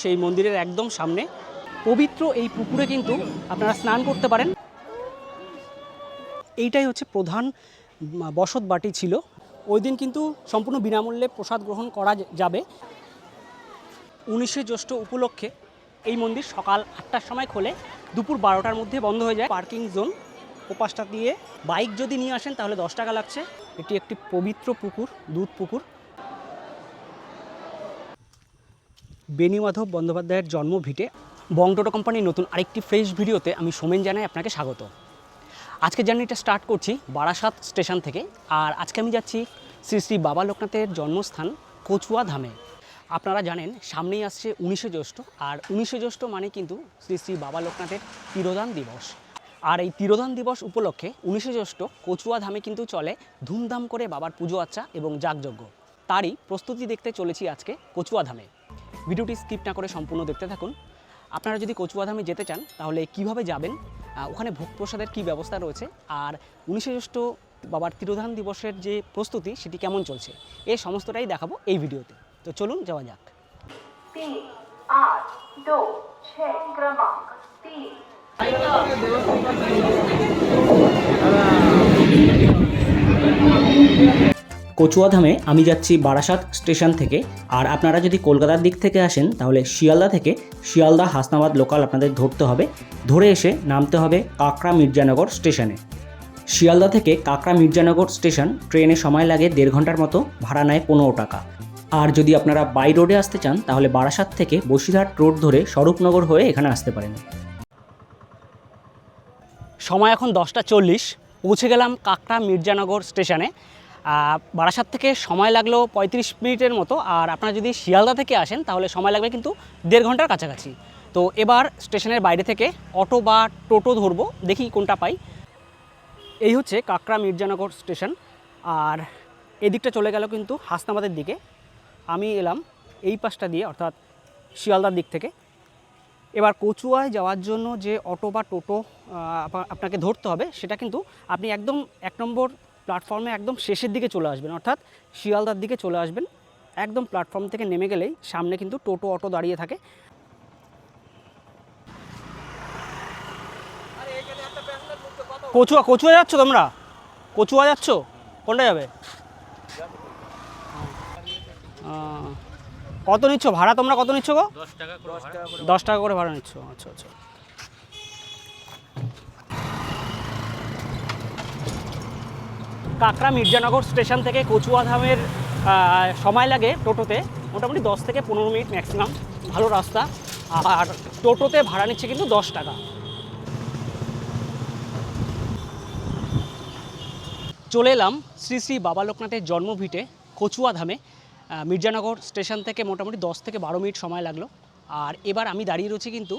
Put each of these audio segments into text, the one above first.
সেই মন্দিরের একদম সামনে। পবিত্র এই পুকুরে কিন্তু আপনারা স্নান করতে পারেন। এইটাই হচ্ছে প্রধান বসত বাটি ছিল। ওই দিন কিন্তু সম্পূর্ণ বিনামূল্যে প্রসাদ গ্রহণ করা যাবে। উনিশে জ্যৈষ্ঠ উপলক্ষে এই মন্দির সকাল আটটার সময় খোলে। দুপুর বারোটার মধ্যে বন্ধ হয়ে যায় পার্কিং জোন। ওপাশটা দিয়ে বাইক যদি নিয়ে আসেন তাহলে দশ টাকা লাগছে। এটি একটি পবিত্র পুকুর, দুধ পুকুর। বেণীমাধব বন্দ্যোপাধ্যায়ের জন্ম ভিটে বংটোটো কোম্পানির নতুন আরেকটি ফ্রেশ ভিডিওতে আমি সোমেন জানাই আপনাকে স্বাগত। আজকে জার্নিটা স্টার্ট করছি বারাসাত স্টেশন থেকে আর আজকে আমি যাচ্ছি শ্রী শ্রী বাবা লোকনাথের জন্মস্থান কচুয়া ধামে। আপনারা জানেন সামনেই আসছে উনিশে জ্যৈষ্ঠ আর উনিশে জ্যৈষ্ঠ মানে কিন্তু শ্রী শ্রী বাবা লোকনাথের তিরোদান দিবস। আর এই তিরোদান দিবস উপলক্ষে উনিশে জ্যৈষ্ঠ কচুয়া ধামে কিন্তু চলে ধুমধাম করে বাবার পুজো আচ্চা এবং যাগযজ্ঞ। তারই প্রস্তুতি দেখতে চলেছি আজকে কচুয়া ধামে। ভিডিওটি স্কিপ না করে সম্পূর্ণ দেখতে থাকুন। আপনারা যদি কচুয়াধামে যেতে চান, তাহলে কীভাবে যাবেন? ওখানে ভোগ প্রসাদের কী ব্যবস্থা রয়েছে? আর উনিশে জ্যৈষ্ঠ বাবার তিরোধান দিবসের যে প্রস্তুতি, সেটি কেমন চলছে? এই সমস্তটাই দেখাবো এই ভিডিওতে। তো চলুন, যাওয়া যাক। কচুয়াধামে আমি যাচ্ছি বারাসাত স্টেশন থেকে। আর আপনারা যদি কলকাতার দিক থেকে আসেন, তাহলে শিয়ালদা থেকে শিয়ালদা হাসনাবাদ লোকাল আপনাদের ধরতে হবে। ধরে এসে নামতে হবে কাকরা মির্জানগর স্টেশনে। শিয়ালদা থেকে কাকরা মির্জানগর স্টেশন ট্রেনে সময় লাগে দেড় ঘণ্টার মতো, ভাড়া নেয় পনেরো টাকা। আর যদি আপনারা বাই রোডে আসতে চান, তাহলে বারাসাত থেকে বসিরহাট রোড ধরে স্বরূপনগর হয়ে এখানে আসতে পারেন। সময় এখন দশটা চল্লিশ। পৌঁছে গেলাম কাকরা মির্জানগর স্টেশনে। বারাসাত থেকে সময় লাগল পঁয়ত্রিশ মিনিটের মতো। আর আপনারা যদি শিয়ালদা থেকে আসেন, তাহলে সময় লাগবে কিন্তু দেড় ঘণ্টার কাছাকাছি। তো এবার স্টেশনের বাইরে থেকে অটো বা টোটো ধরবো, দেখি কোনটা পাই। এই হচ্ছে কাকড়া মির্জানগর স্টেশন। আর এদিকটা চলে গেল কিন্তু হাসনাবাদের দিকে। আমি এলাম এই পাশটা দিয়ে, অর্থাৎ শিয়ালদার দিক থেকে। এবার কচুয়ায় যাওয়ার জন্য যে অটো বা টোটো আপনাকে ধরতে হবে, সেটা কিন্তু আপনি একদম এক নম্বর প্ল্যাটফর্মে একদম শেষের দিকে চলে আসবেন অর্থাৎ শিয়ালদার দিকে চলে আসবেন। একদম প্ল্যাটফর্ম থেকে নেমে গেলেই সামনে কিন্তু টোটো অটো দাঁড়িয়ে থাকে। কচুয়া কচুয়া যাচ্ছ তোমরা? কচুয়া যাচ্ছ? কোনটা যাবে? কত নিচ্ছ? ভাড়া তোমরা কত নিচ্ছ গো? দশ টাকা করে ভাড়া নিচ্ছ। আচ্ছা আচ্ছা। কাকড়া মির্জানগর স্টেশন থেকে কচুয়াধামের সময় লাগে টোটোতে। মোটামুটি দশ থেকে পনেরো মিনিট ম্যাক্সিমাম ভালো রাস্তা। আর টোটোতে ভাড়া নিচ্ছে কিন্তু দশ টাকা। চলে এলাম শ্রী শ্রী বাবা লোকনাথের জন্মভিটে, কচুয়াধামে। মির্জানগর স্টেশন থেকে মোটামুটি দশ থেকে বারো মিনিট সময় লাগল। আর এবার আমি দাঁড়িয়ে রয়েছি কিন্তু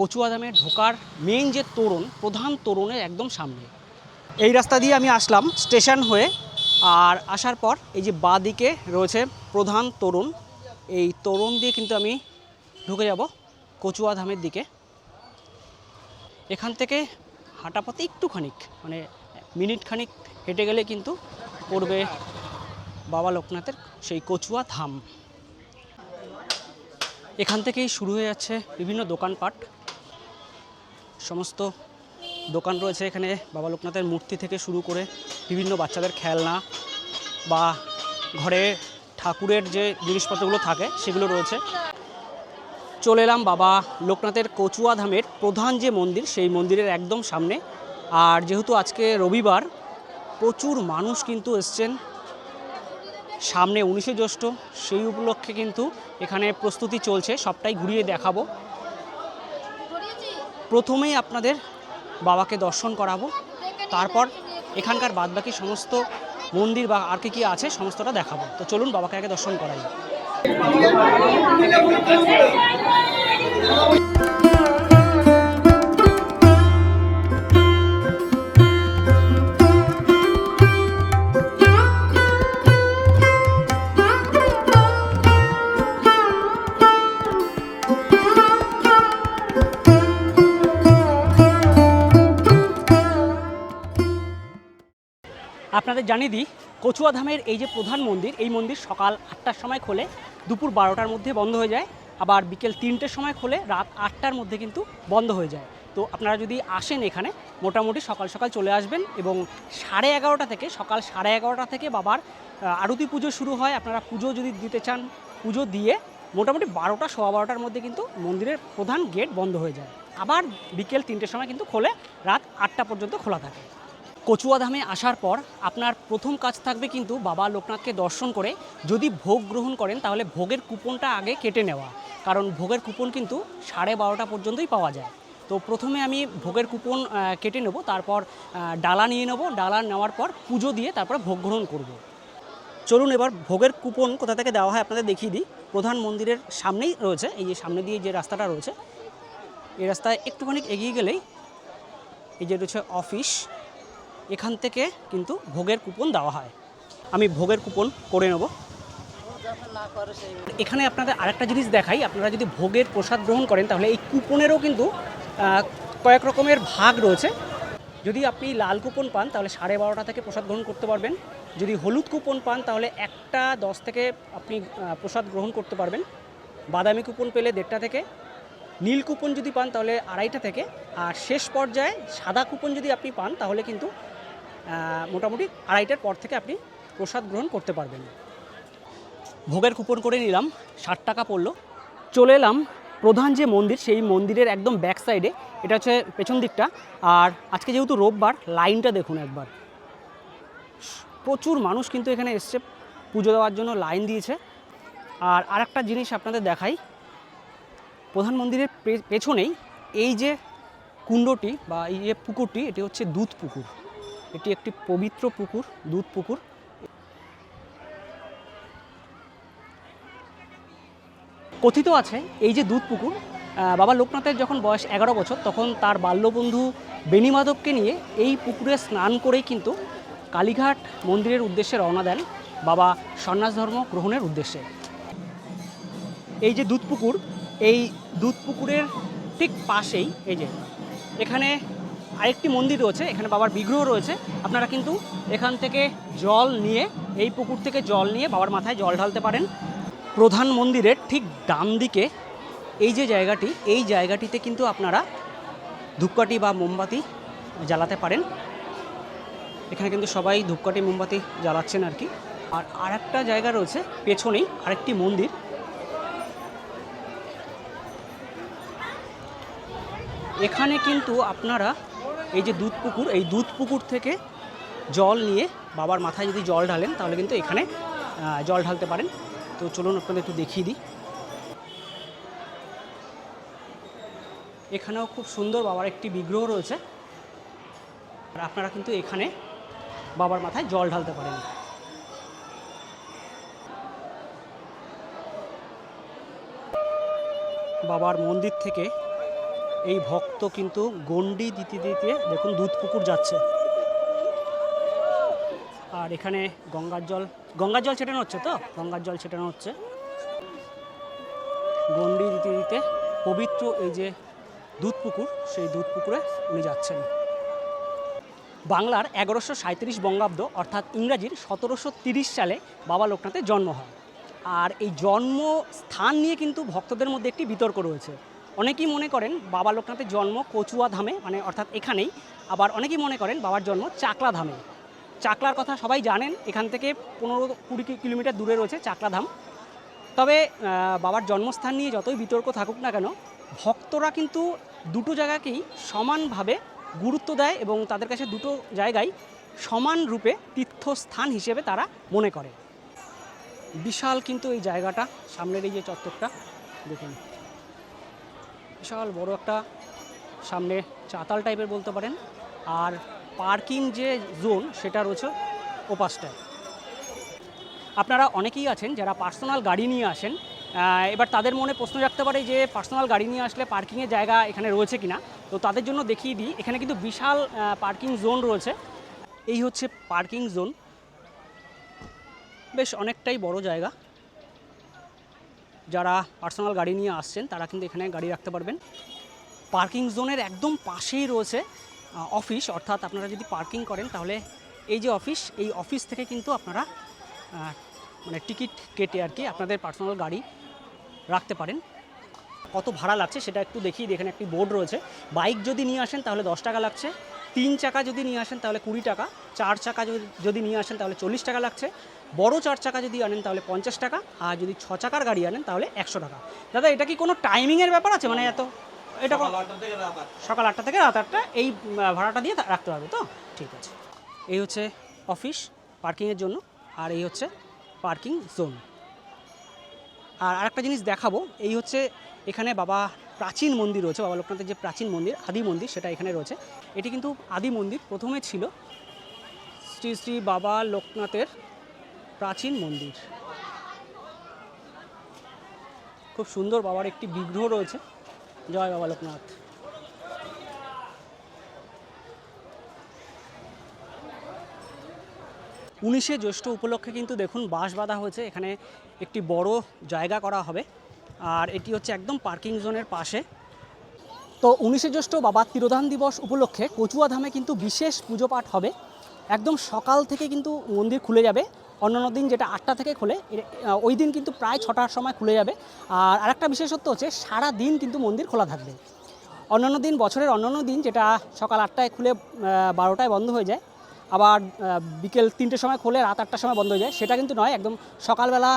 কচুয়াধামে ঢোকার মেইন যে তোরণ, প্রধান তোরণের একদম সামনে। এই রাস্তা দিয়ে আমি আসলাম স্টেশন হয়ে, আর আসার পর এই যে বাঁ দিকে রয়েছে প্রধান তরুণ। এই তরুণ দিয়ে কিন্তু আমি ঢুকে যাব কচুয়া ধামের দিকে। এখান থেকে হাঁটাপথে একটুখানিক মানে মিনিট খানিক হেঁটে গেলে কিন্তু পড়বে বাবা লোকনাথের সেই কচুয়া ধাম। এখান থেকেই শুরু হয়ে যাচ্ছে বিভিন্ন দোকানপাট। সমস্ত দোকান রয়েছে এখানে বাবা লোকনাথের মূর্তি থেকে শুরু করে বিভিন্ন বাচ্চাদের খেলনা বা ঘরে ঠাকুরের যে জিনিসপত্রগুলো থাকে সেগুলো রয়েছে। চলে এলাম বাবা লোকনাথের কচুয়া ধামের প্রধান যে মন্দির, সেই মন্দিরের একদম সামনে। আর যেহেতু আজকে রবিবার, প্রচুর মানুষ কিন্তু এসছেন। সামনে উনিশে জ্যৈষ্ঠ, সেই উপলক্ষে কিন্তু এখানে প্রস্তুতি চলছে। সবটাই ঘুরিয়ে দেখাবো। প্রথমেই আপনাদের বাবাকে দর্শন করাবো। তারপর এখানকার বাদবাকি সমস্ত মন্দির বা আর কি কি আছে সমস্তটা দেখাবো। তো চলুন বাবাকে আগে দর্শন করাই। জানিয়ে দিই কচুয়া ধামের এই যে প্রধান মন্দির, এই মন্দির সকাল আটটার সময় খোলে, দুপুর বারোটার মধ্যে বন্ধ হয়ে যায়, আবার বিকেল তিনটের সময় খোলে, রাত আটটার মধ্যে কিন্তু বন্ধ হয়ে যায়। তো আপনারা যদি আসেন এখানে, মোটামুটি সকাল সকাল চলে আসবেন এবং সাড়ে এগারোটা থেকে, সকাল সাড়ে এগারোটা থেকে বাবার আরতি পুজো শুরু হয়। আপনারা পুজো যদি দিতে চান, পুজো দিয়ে মোটামুটি বারোটা, সোয়া বারোটার মধ্যে কিন্তু মন্দিরের প্রধান গেট বন্ধ হয়ে যায়। আবার বিকেল তিনটের সময় কিন্তু খোলে, রাত আটটা পর্যন্ত খোলা থাকে। কচুয়াধামে আসার পর আপনার প্রথম কাজ থাকবে কিন্তু বাবা লোকনাথকে দর্শন করে যদি ভোগ গ্রহণ করেন তাহলে ভোগের কুপনটা আগে কেটে নেওয়া। কারণ ভোগের কুপন কিন্তু সাড়ে বারোটা পর্যন্তই পাওয়া যায়। তো প্রথমে আমি ভোগের কুপন কেটে নেব, তারপর ডালা নিয়ে নেব, ডালা নেওয়ার পর পুজো দিয়ে তারপর ভোগ গ্রহণ করব। চলুন এবার ভোগের কুপন কোথা থেকে দেওয়া হয় আপনাদের দেখিয়ে দিই। প্রধান মন্দিরের সামনেই রয়েছে, এই যে সামনে দিয়ে যে রাস্তাটা রয়েছে, এই রাস্তায় একটুখানি এগিয়ে গেলেই এই যে রয়েছে অফিস এখান থেকে কিন্তু ভোগের কুপন দেওয়া হয়। আমি ভোগের কুপন করে নেব। এখানে আপনাদের আরেকটা জিনিস দেখাই। আপনারা যদি ভোগের প্রসাদ গ্রহণ করেন, তাহলে এই কুপনেরও কিন্তু কয়েক রকমের ভাগ রয়েছে। যদি আপনি লাল কুপন পান, তাহলে সাড়ে বারোটা থেকে প্রসাদ গ্রহণ করতে পারবেন। যদি হলুদ কুপন পান, তাহলে একটা দশ থেকে আপনি প্রসাদ গ্রহণ করতে পারবেন। বাদামি কুপন পেলে দেড়টা থেকে। নীল কুপন যদি পান, তাহলে আড়াইটা থেকে। আর শেষ পর্যায়ে সাদা কুপন যদি আপনি পান, তাহলে কিন্তু মোটামুটি আড়াইটার পর থেকে আপনি প্রসাদ গ্রহণ করতে পারবেন। ভোগের কুপন করে নিলাম, ষাট টাকা পড়ল। চলে এলাম প্রধান যে মন্দির, সেই মন্দিরের একদম ব্যাক সাইডে এটা হচ্ছে পেছন দিকটা। আর আজকে যেহেতু রোববার, লাইনটা দেখুন একবার। প্রচুর মানুষ কিন্তু এখানে এসছে, পুজো দেওয়ার জন্য লাইন দিয়েছে। আর আরেকটা জিনিস আপনাদের দেখাই, প্রধান মন্দিরের পেছনেই এই যে কুণ্ডটি বা এই যে পুকুরটি, এটি হচ্ছে দুধ পুকুর এটি একটি পবিত্র পুকুর, দুধ পুকুর। কথিত আছে, এই যে দুধ পুকুর বাবা লোকনাথের যখন বয়স এগারো বছর, তখন তার বাল্যবন্ধু বেণীমাধবকে নিয়ে এই পুকুরে স্নান করেই কিন্তু কালীঘাট মন্দিরের উদ্দেশ্যে রওনা দেন বাবা সন্ন্যাস ধর্ম গ্রহণের উদ্দেশ্যে। এই যে দুধ পুকুর, এই দুধ পুকুরের ঠিক পাশেই, এই যে, এখানে আরেকটি মন্দির রয়েছে, এখানে বাবার বিগ্রহ রয়েছে। আপনারা কিন্তু এখান থেকে জল নিয়ে, এই পুকুর থেকে জল নিয়ে বাবার মাথায় জল ঢালতে পারেন। প্রধান মন্দিরের ঠিক ডান দিকে এই যে জায়গাটি, এই জায়গাটিতে কিন্তু আপনারা ধূপকাঠি বা মোমবাতি জ্বালাতে পারেন। এখানে কিন্তু সবাই ধূপকাঠি, মোমবাতি জ্বালাচ্ছেন আর কি। আর আরেকটা জায়গা রয়েছে, পেছনেই আরেকটি মন্দির। এখানে কিন্তু আপনারা এই যে দুধ পুকুর, এই দুধ পুকুর থেকে জল নিয়ে বাবার মাথায় যদি জল ঢালেন, তাহলে কিন্তু এখানে জল ঢালতে পারেন। তো চলুন আপনাদের একটু দেখিয়ে দিই। এখানেও খুব সুন্দর বাবার একটি বিগ্রহ রয়েছে। আর আপনারা কিন্তু এখানে বাবার মাথায় জল ঢালতে পারেন। বাবার মন্দির থেকে এই ভক্ত কিন্তু গন্ডি দিতে দিতে দেখুন দুধ পুকুর যাচ্ছে। আর এখানে গঙ্গার জল গঙ্গার জল ছেটানো হচ্ছে তো? গঙ্গার জল ছেটানো হচ্ছে। গন্ডি দিতে দিতে পবিত্র এই যে দুধ পুকুর সেই দুধ পুকুরে উনি যাচ্ছেন। বাংলার এগারোশো সাঁত্রিশ বঙ্গাব্দ, অর্থাৎ ইংরাজির সতেরোশো তিরিশ সালে বাবা লোকনাথের জন্ম হয়। আর এই জন্ম স্থান নিয়ে কিন্তু ভক্তদের মধ্যে একটি বিতর্ক রয়েছে। অনেকেই মনে করেন বাবা লোকনাথের জন্ম কচুয়া ধামে মানে অর্থাৎ এখানেই। আবার অনেকেই মনে করেন বাবার জন্ম চাকলা ধামে। চাকলার কথা সবাই জানেন, এখান থেকে পনেরো কুড়ি কিলোমিটার দূরে রয়েছে চাকলা ধাম। তবে বাবার জন্মস্থান নিয়ে যতই বিতর্ক থাকুক না কেন, ভক্তরা কিন্তু দুটো জায়গাকেই সমানভাবে গুরুত্ব দেয় এবং তাদের কাছে দুটো জায়গায় সমান রূপে তীর্থস্থান হিসেবে তারা মনে করে। বিশাল কিন্তু এই জায়গাটা, সামনের এই যে চত্বরটা, দেখুন। বিশাল বড় একটা সামনে চাতাল টাইপের বলতে পারেন। আর পার্কিং যে জোন সেটা রয়েছে ওপাশটায়। আপনারা অনেকেই আছেন যারা পার্সোনাল গাড়ি নিয়ে আসেন। এবার তাদের মনে প্রশ্ন রাখতে পারে যে পার্সোনাল গাড়ি নিয়ে আসলে পার্কিংয়ের জায়গা এখানে রয়েছে কিনা? তো তাদের জন্য দেখিয়ে দিই, এখানে কিন্তু বিশাল পার্কিং জোন রয়েছে। এই হচ্ছে পার্কিং জোন বেশ অনেকটাই বড় জায়গা। যারা পার্সোনাল গাড়ি নিয়ে আসছেন, তারা কিন্তু এখানে গাড়ি রাখতে পারবেন। পার্কিং জোনের একদম পাশেই রয়েছে অফিস। অর্থাৎ আপনারা যদি পার্কিং করেন, তাহলে এই যে অফিস, এই অফিস থেকে কিন্তু আপনারা মানে টিকিট কেটে আর কি আপনাদের পার্সোনাল গাড়ি রাখতে পারেন। কত ভাড়া লাগছে সেটা একটু দিই। এখানে একটি বোর্ড রয়েছে। বাইক যদি নিয়ে আসেন, তাহলে দশ টাকা লাগছে। তিন চাকা যদি নিয়ে আসেন তাহলে কুড়ি টাকা চার চাকা যদি- নিয়ে আসেন তাহলে চল্লিশ টাকা লাগছে। বড় চার চাকা যদি আনেন তাহলে পঞ্চাশ টাকা আর যদি ছ চাকার গাড়ি আনেন তাহলে একশো টাকা। দাদা এটা কি কোনো টাইমিংয়ের ব্যাপার আছে? মানে এত এটা সকাল আটটা থেকে রাত আটটা। এই ভাড়াটা দিয়ে রাখতে হবে তো? ঠিক আছে। এই হচ্ছে অফিস পার্কিংয়ের জন্য আর এই হচ্ছে পার্কিং জোন আর আরেকটা জিনিস দেখাবো এই হচ্ছে এখানে বাবা প্রাচীন মন্দির রয়েছে বাবা লোকনাথের যে প্রাচীন মন্দির, আদি মন্দির সেটা এখানে রয়েছে। এটি কিন্তু আদি মন্দির, প্রথমে ছিল শ্রী শ্রী বাবা লোকনাথের প্রাচীন মন্দির। খুব সুন্দর বাবার একটি বিগ্রহ রয়েছে। জয় বাবা লোকনাথ উনিশে জ্যৈষ্ঠ উপলক্ষে কিন্তু দেখুন বাঁশ বাঁধা হয়েছে, এখানে একটি বড় জায়গা করা হবে। আর এটি হচ্ছে একদম পার্কিং জোনের পাশে। তো উনিশে জ্যৈষ্ঠ বাবা তিরোধান দিবস উপলক্ষে কচুয়া ধামে কিন্তু বিশেষ পুজো পাঠ হবে। একদম সকাল থেকে কিন্তু মন্দির খুলে যাবে। অন্যান্য দিন যেটা আটটা থেকে খোলে ওই দিন কিন্তু প্রায় ছটার সময় খুলে যাবে। আর আরেকটা বিশেষত্ব হচ্ছে সারা দিন কিন্তু মন্দির খোলা থাকবে। অন্যান্য দিন, বছরের অন্যান্য দিন যেটা সকাল আটটায় খুলে বারোটায় বন্ধ হয়ে যায় আবার বিকেল তিনটের সময় খোলে, রাত আটটার সময় বন্ধ হয়ে যায়। সেটা কিন্তু নয়, একদম সকালবেলা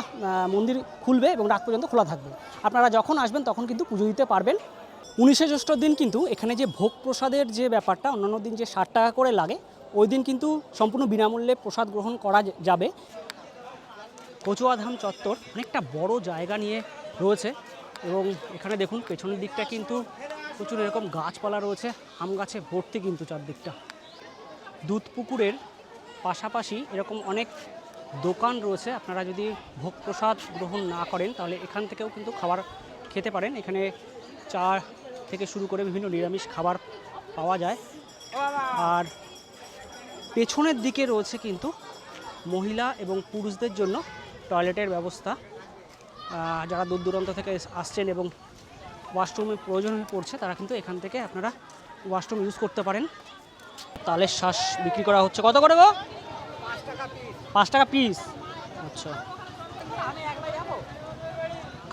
মন্দির খুলবে এবং রাত পর্যন্ত খোলা থাকবে। আপনারা যখন আসবেন, তখন কিন্তু পুজো দিতে পারবেন। উনিশে জ্যৈষ্ঠর দিন কিন্তু এখানে যে ভোগ প্রসাদের যে ব্যাপারটা, অন্যান্য দিন যে ষাট টাকা করে লাগে, ওই দিন কিন্তু সম্পূর্ণ বিনামূল্যে প্রসাদ গ্রহণ করা যাবে। কচুয়াধাম চত্বর অনেকটা বড় জায়গা নিয়ে রয়েছে এবং এখানে দেখুন, পেছনের দিকটা কিন্তু প্রচুর এরকম গাছপালা রয়েছে, আম গাছে ভর্তি কিন্তু চারদিকটা। দুধ পুকুরের পাশাপাশি এরকম অনেক দোকান রয়েছে। আপনারা যদি ভোগ প্রসাদ গ্রহণ না করেন, তাহলে এখান থেকেও কিন্তু খাবার খেতে পারেন। এখানে চা থেকে শুরু করে বিভিন্ন নিরামিষ খাবার পাওয়া যায়। আর পেছনের দিকে রয়েছে কিন্তু মহিলা এবং পুরুষদের জন্য টয়লেটের ব্যবস্থা। যারা দূর দূরান্ত থেকে আসছেন এবং ওয়াশরুমের প্রয়োজন হয়ে পড়ছে, তারা কিন্তু এখান থেকে আপনারা ওয়াশরুম ইউজ করতে পারেন। তালের শ্বাস বিক্রি করা হচ্ছে। কত করে গো? পাঁচ টাকা পিস আচ্ছা।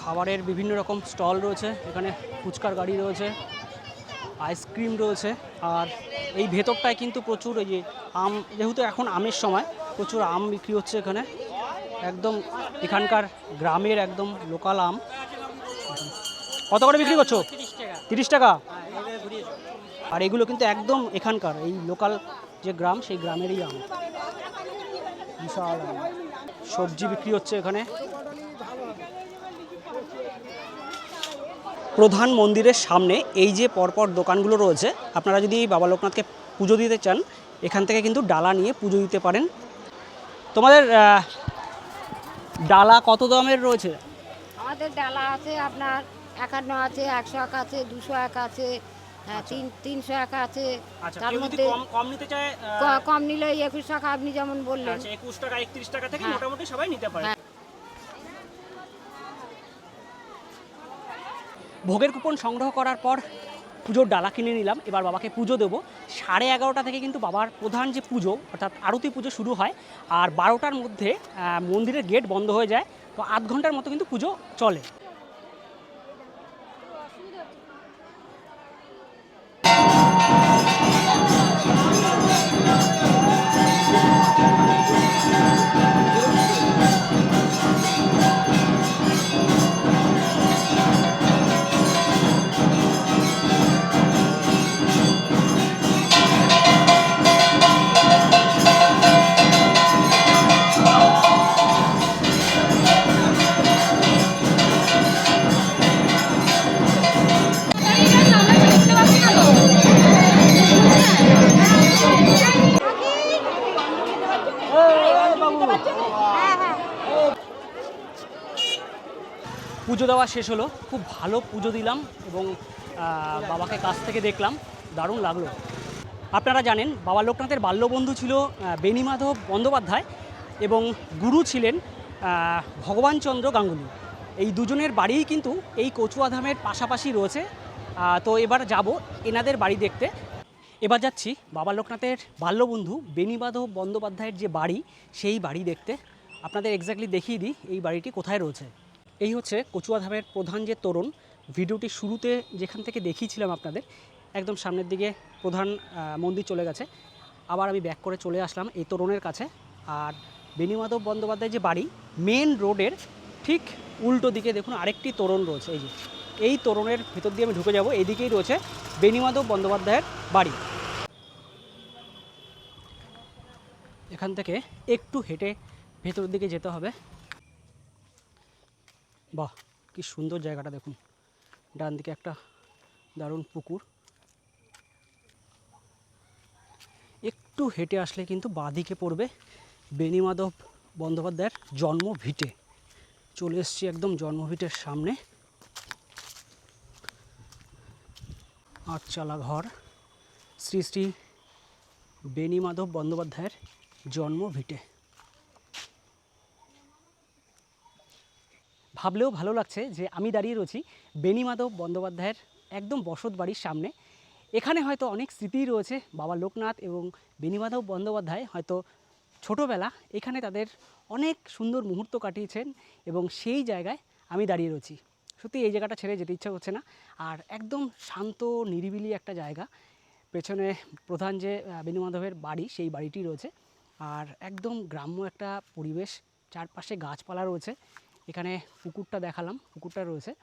খাবারের বিভিন্ন রকম স্টল রয়েছে। এখানে ফুচকার গাড়ি রয়েছে আইসক্রিম রয়েছে আর এই ভেতরটায় কিন্তু প্রচুর এই যে আম যেহেতু এখন আমের সময় প্রচুর আম বিক্রি হচ্ছে এখানে। একদম এখানকার গ্রামের একদম লোকাল আম। কত করে বিক্রি করছ? তিরিশ টাকা? আর এগুলো কিন্তু একদম এখানকার, এই লোকাল যে গ্রাম, সেই গ্রামেরই আম। বিশাল সবজি বিক্রি হচ্ছে এখানে। প্রধান মন্দিরের সামনে এই যে পরপর দোকানগুলো রয়েছে, আপনারা যদি বাবা লোকনাথকে পুজো দিতে চান, এখান থেকে কিন্তু ডালা নিয়ে পুজো দিতে পারেন। তোমাদের ডালা কত দামের রয়েছে? আমাদের ডালা আছে আপনার একান্ন আছে, একশো এক আছে, দুশো এক আছে হ্যাঁ তিন তিনশো এক আছে। আচ্ছা তার মধ্যে কম নিতে চায় কম নিলে একুশ টাকা আপনি যেমন বললেন। আচ্ছা একুশ টাকা একত্রিশ টাকা থেকে হ্যাঁ। মোটামুটি সবাই নিতে পারে। হ্যাঁ। ভোগের কুপন সংগ্রহ করার পর পুজোর ডালা কিনে নিলাম। এবার বাবাকে পুজো দেবো। সাড়ে এগারোটা থেকে কিন্তু বাবার প্রধান যে পুজো অর্থাৎ আরতি পুজো শুরু হয় আর বারোটার মধ্যে আহ, মন্দিরের গেট বন্ধ হয়ে যায়। তো আধ ঘণ্টার মতো কিন্তু পুজো চলে। পুজো দেওয়া শেষ হলো। খুব ভালো পুজো দিলাম এবং বাবাকে কাছ থেকে দেখলাম। দারুণ লাগল। আপনারা জানেন বাবা লোকনাথের বাল্যবন্ধু ছিল আহ, বেণীমাধব বন্দ্যোপাধ্যায় এবং গুরু ছিলেন ভগবানচন্দ্র গাঙ্গুলি। এই দুজনের বাড়িই কিন্তু এই কচুয়াধামের পাশাপাশি রয়েছে। তো এবার যাব এনাদের বাড়ি দেখতে। এবার যাচ্ছি বাবা লোকনাথের বাল্যবন্ধু বেনিবাধব বন্দ্যোপাধ্যায়ের যে বাড়ি, সেই বাড়ি দেখতে। আপনাদের এক্স্যাক্টলি দেখিয়ে দিই এই বাড়িটি কোথায় রয়েছে। এই হচ্ছে কচুয়াধামের প্রধান যে তোরণ, ভিডিওটি শুরুতে যেখান থেকে দেখিয়েছিলাম আপনাদের, একদম সামনের দিকে প্রধান মন্দির চলে গেছে। আবার আমি ব্যাক করে চলে আসলাম এই তোরণের কাছে। আর বেনিমাধব বন্দ্যোপাধ্যায় যে বাড়ি মেন রোডের ঠিক উল্টো দিকে দেখুন আরেকটি তোরণ রয়েছে, এই যে। এই তোরণের ভিতর দিয়ে আমি ঢুকে যাব। এদিকেই রয়েছে বেনিমাধব বন্দ্যোপাধ্যায়ের বাড়ি। এখান থেকে একটু হেঁটে ভেতরের দিকে যেতে হবে। বাহ, কি সুন্দর জায়গাটা দেখুন। ডান দিকে একটা দারুণ পুকুর। একটু হেঁটে আসলে কিন্তু বাঁদিকে পড়বে বেনিমাধব বন্দ্যোপাধ্যায়ের জন্ম ভিটে চলে এসছি একদম জন্মভিটের সামনে। আটচালা ঘর। শ্রী শ্রী বেনিমাধব বন্দ্যোপাধ্যায়ের জন্ম ভিটে। ভাবলেও ভালো লাগছে যে আমি দাঁড়িয়ে রয়েছি বেনিমাধব বন্দ্যোপাধ্যায়ের একদম বসত বাড়ির সামনে। এখানে হয়তো অনেক স্মৃতি রয়েছে, বাবা লোকনাথ এবং বেনিমাধব বন্দ্যোপাধ্যায় হয়তো ছোটোবেলা এখানে তাদের অনেক সুন্দর মুহূর্ত কাটিয়েছেন এবং সেই জায়গায় আমি দাঁড়িয়ে রয়েছি। সত্যি এই জায়গাটা ছেড়ে যেতে ইচ্ছা করছে না। আর একদম শান্ত নিরিবিলি একটা জায়গা। পেছনে প্রধান যে আহ, বেণুমাধবের বাড়ি সেই বাড়িটি রয়েছে। আর একদম গ্রাম্য একটা পরিবেশ। চারপাশে গাছপালা রয়েছে। এখানে পুকুরটা দেখালাম পুকুরটা রয়েছে।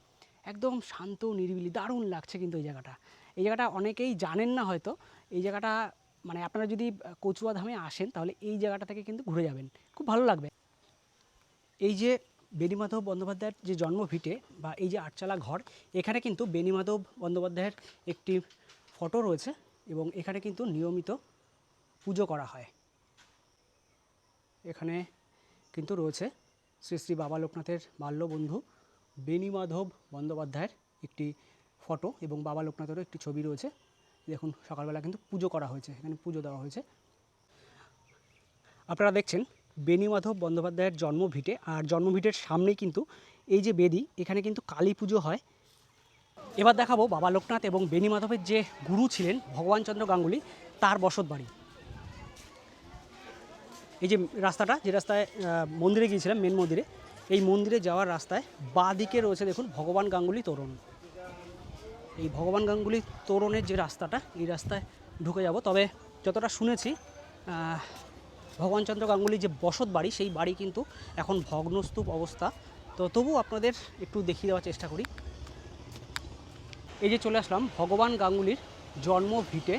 একদম শান্ত নিরিবিলি দারুণ লাগছে কিন্তু এই জায়গাটা। এই জায়গাটা অনেকেই জানেন না হয়তো। এই জায়গাটা মানে আপনারা যদি কচুয়া ধামে আসেন তাহলে এই জায়গাটা থেকে কিন্তু ঘুরে যাবেন। খুব ভালো লাগবে। এই যে বেণীমাধব বন্দ্যোপাধ্যায়ের যে জন্মভিটে বা এই যে আটচালা ঘর, এখানে কিন্তু বেণীমাধব বন্দ্যোপাধ্যায়ের একটি ফটো রয়েছে এবং এখানে কিন্তু নিয়মিত পুজো করা হয়। এখানে কিন্তু রয়েছে শ্রী শ্রী বাবা লোকনাথের বাল্যবন্ধু বেণীমাধব বন্দ্যোপাধ্যায়ের একটি ফটো এবং বাবা লোকনাথেরও একটি ছবি রয়েছে। দেখুন, সকালবেলা কিন্তু পুজো করা হয়েছে, এখানে পুজো দেওয়া হয়েছে। আপনারা দেখছেন বেণীমাধব বন্দ্যোপাধ্যায়ের জন্মভিটে। আর জন্মভিটের সামনেই কিন্তু এই যে বেদি, এখানে কিন্তু কালী পুজো হয়। এবার দেখাবো বাবা লোকনাথ এবং বেণীমাধবের যে গুরু ছিলেন ভগবানচন্দ্র গাঙ্গুলি, তার বসত বাড়ি। এই যে রাস্তাটা, যে রাস্তায় মন্দিরে গিয়েছিলাম মেন মন্দিরে, এই মন্দিরে যাওয়ার রাস্তায় বাঁ দিকে রয়েছে দেখুন ভগবান গাঙ্গুলি তোরণ। এই ভগবান গাঙ্গুলি তোরণের যে রাস্তাটা, এই রাস্তায় ঢুকে যাব। তবে যতটা শুনেছি ভগবানচন্দ্র গাঙ্গুলির যে বসত বাড়ি, সেই বাড়ি কিন্তু এখন ভগ্নস্তূপ অবস্থা। তো তবু আপনাদের একটু দেখিয়ে দেওয়ার চেষ্টা করি। এই যে চলে আসলাম, ভগবান গাঙ্গুলির জন্ম ভিটে।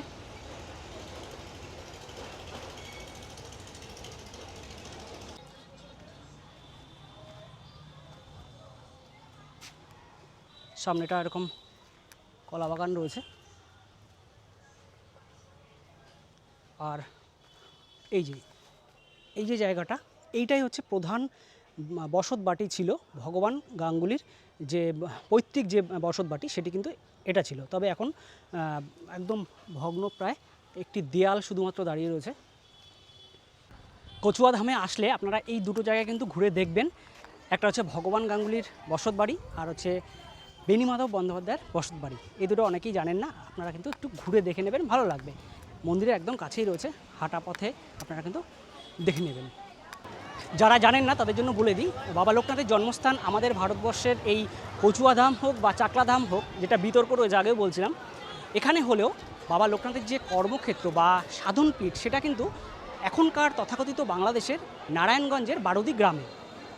সামনেটা এরকম কলা বাগান রয়েছে। আর এই যে এই যে জায়গাটা, এইটাই হচ্ছে প্রধান বসত বাটি ছিল ভগবান গাঙ্গুলির যে, পৈতৃক যে বসত বাটি, সেটি কিন্তু এটা ছিল। তবে এখন একদম ভগ্ন প্রায় একটি দেয়াল শুধুমাত্র দাঁড়িয়ে রয়েছে। কচুয়া ধামে আসলে আপনারা এই দুটো জায়গায় কিন্তু ঘুরে দেখবেন। একটা হচ্ছে ভগবান গাঙ্গুলির বসত বাড়ি, আর হচ্ছে বেণীমাধব বন্দ্যোপাধ্যায়ের বসত বাড়ি। এই দুটো অনেকেই জানেন না, আপনারা কিন্তু একটু ঘুরে দেখে নেবেন, ভালো লাগবে। মন্দিরের একদম কাছেই রয়েছে, হাঁটা পথে আপনারা কিন্তু দেখে নেবেন। যারা জানেন না, তাদের জন্য বলে দিই, বাবা লোকনাথের জন্মস্থান আমাদের ভারতবর্ষের এই কচুয়া ধাম হোক বা চাকলা ধাম হোক, যেটা বিতর্ক রয়েছে, আগেও বলছিলাম, এখানে হলেও বাবা লোকনাথের যে কর্মক্ষেত্র বা সাধন পীঠ সেটা কিন্তু এখনকার তথাকথিত বাংলাদেশের নারায়ণগঞ্জের বারোদি গ্রামে।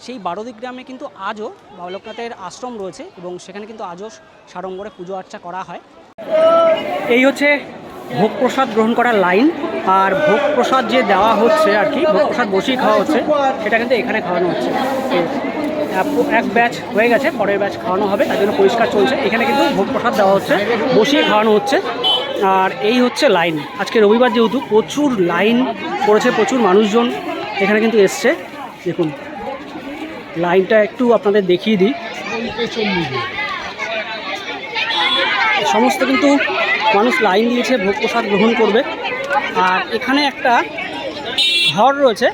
সেই বারোদি গ্রামে কিন্তু আজও বাবা লোকনাথের আশ্রম রয়েছে এবং সেখানে কিন্তু আজও সাড়ম্বরে পুজো আর্চা করা হয়। এই হচ্ছে ভোগ প্রসাদ গ্রহণ করার লাইন, আর ভোগ প্রসাদ যে দেওয়া হচ্ছে আর কি ভোগ প্রসাদ বসেই খাওয়া হচ্ছে, সেটা কিন্তু এখানে খাওয়ানো হচ্ছে। এক ব্যাচ হয়ে গেছে, পরের ব্যাচ খাওয়ানো হবে, তার জন্য পরিষ্কার চলছে। এখানে কিন্তু ভোগ প্রসাদ দেওয়া হচ্ছে, বসিয়ে খাওয়ানো হচ্ছে। আর এই হচ্ছে লাইন। আজকে রবিবার যেহেতু প্রচুর লাইন পড়েছে, প্রচুর মানুষজন এখানে কিন্তু এসছে। দেখুন, লাইনটা একটু আপনাদের দেখিয়ে দিই। সমস্ত কিন্তু মানুষ লাইন দিয়েছে, ভোগ প্রসাদ গ্রহণ করবে। আর এখানে একটা ঘর রয়েছে।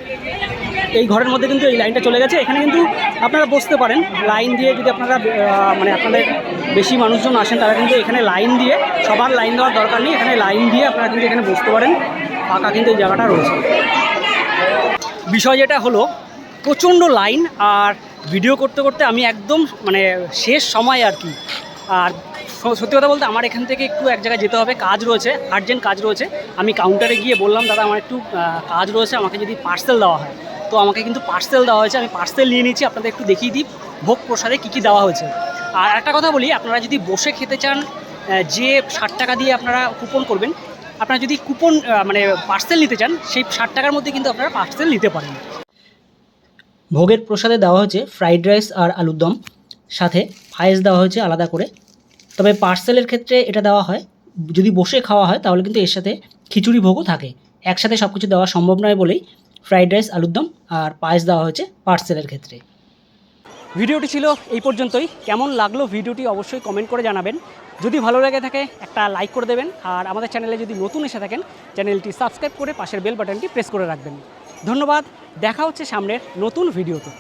এই ঘরের মধ্যে কিন্তু এই লাইনটা চলে গেছে। এখানে কিন্তু আপনারা বসতে পারেন। লাইন দিয়ে যদি আপনারা মানে আপনাদের বেশি মানুষজন আসেন, তারা কিন্তু এখানে লাইন দিয়ে, সবার লাইন দেওয়ার দরকার নেই। এখানে লাইন দিয়ে আপনারা কিন্তু এখানে বসতে পারেন। ফাঁকা কিন্তু এই জায়গাটা রয়েছে। বিষয় যেটা হলো, প্রচণ্ড লাইন। আর ভিডিও করতে করতে আমি একদম মানে শেষ সময় আর কি। আর সত্যি কথা বলতে আমার এখান থেকে একটু এক জায়গায় যেতে হবে, কাজ রয়েছে আর্জেন্ট কাজ রয়েছে। আমি কাউন্টারে গিয়ে বললাম, দাদা, আমার একটু কাজ রয়েছে, আমাকে যদি পার্সেল দেওয়া হয়। তো আমাকে কিন্তু পার্সেল দেওয়া হয়েছে, আমি পার্সেল নিয়ে নিচ্ছি, আপনাদের একটু দেখিয়ে দিই, ভোগ প্রসাদে কী কী দেওয়া হয়েছে। আর একটা কথা বলি, আপনারা যদি বসে খেতে চান যে ষাট টাকা দিয়ে আপনারা কুপন করবেন, আপনারা যদি কুপন মানে পার্সেল নিতে চান, সেই ষাট টাকার মধ্যে কিন্তু আপনারা পার্সেল নিতে পারেন। ভোগের প্রসাদে দেওয়া হয়েছে ফ্রাইড রাইস আর আলুর দম। সাথে পায়েস দেওয়া হয়েছে আলাদা করে। তবে পার্সেলের ক্ষেত্রে এটা দেওয়া হয়, যদি বসে খাওয়া হয় তাহলে কিন্তু এর সাথে খিচুড়ি ভোগও থাকে। একসাথে সব কিছু দেওয়া সম্ভব নয় বলেই ফ্রাইড রাইস, আলুর দম আর পায়েস দেওয়া হয়েছে পার্সেলের ক্ষেত্রে। ভিডিওটি ছিল এই পর্যন্তই। কেমন লাগল ভিডিওটি অবশ্যই কমেন্ট করে জানাবেন। যদি ভালো লাগে থাকে, একটা লাইক করে দেবেন। আর আমাদের চ্যানেলে যদি নতুন এসে থাকেন, চ্যানেলটি সাবস্ক্রাইব করে পাশের বেল বাটনটি প্রেস করে রাখবেন। ধন্যবাদ। দেখা হচ্ছে সামনের নতুন ভিডিওতে।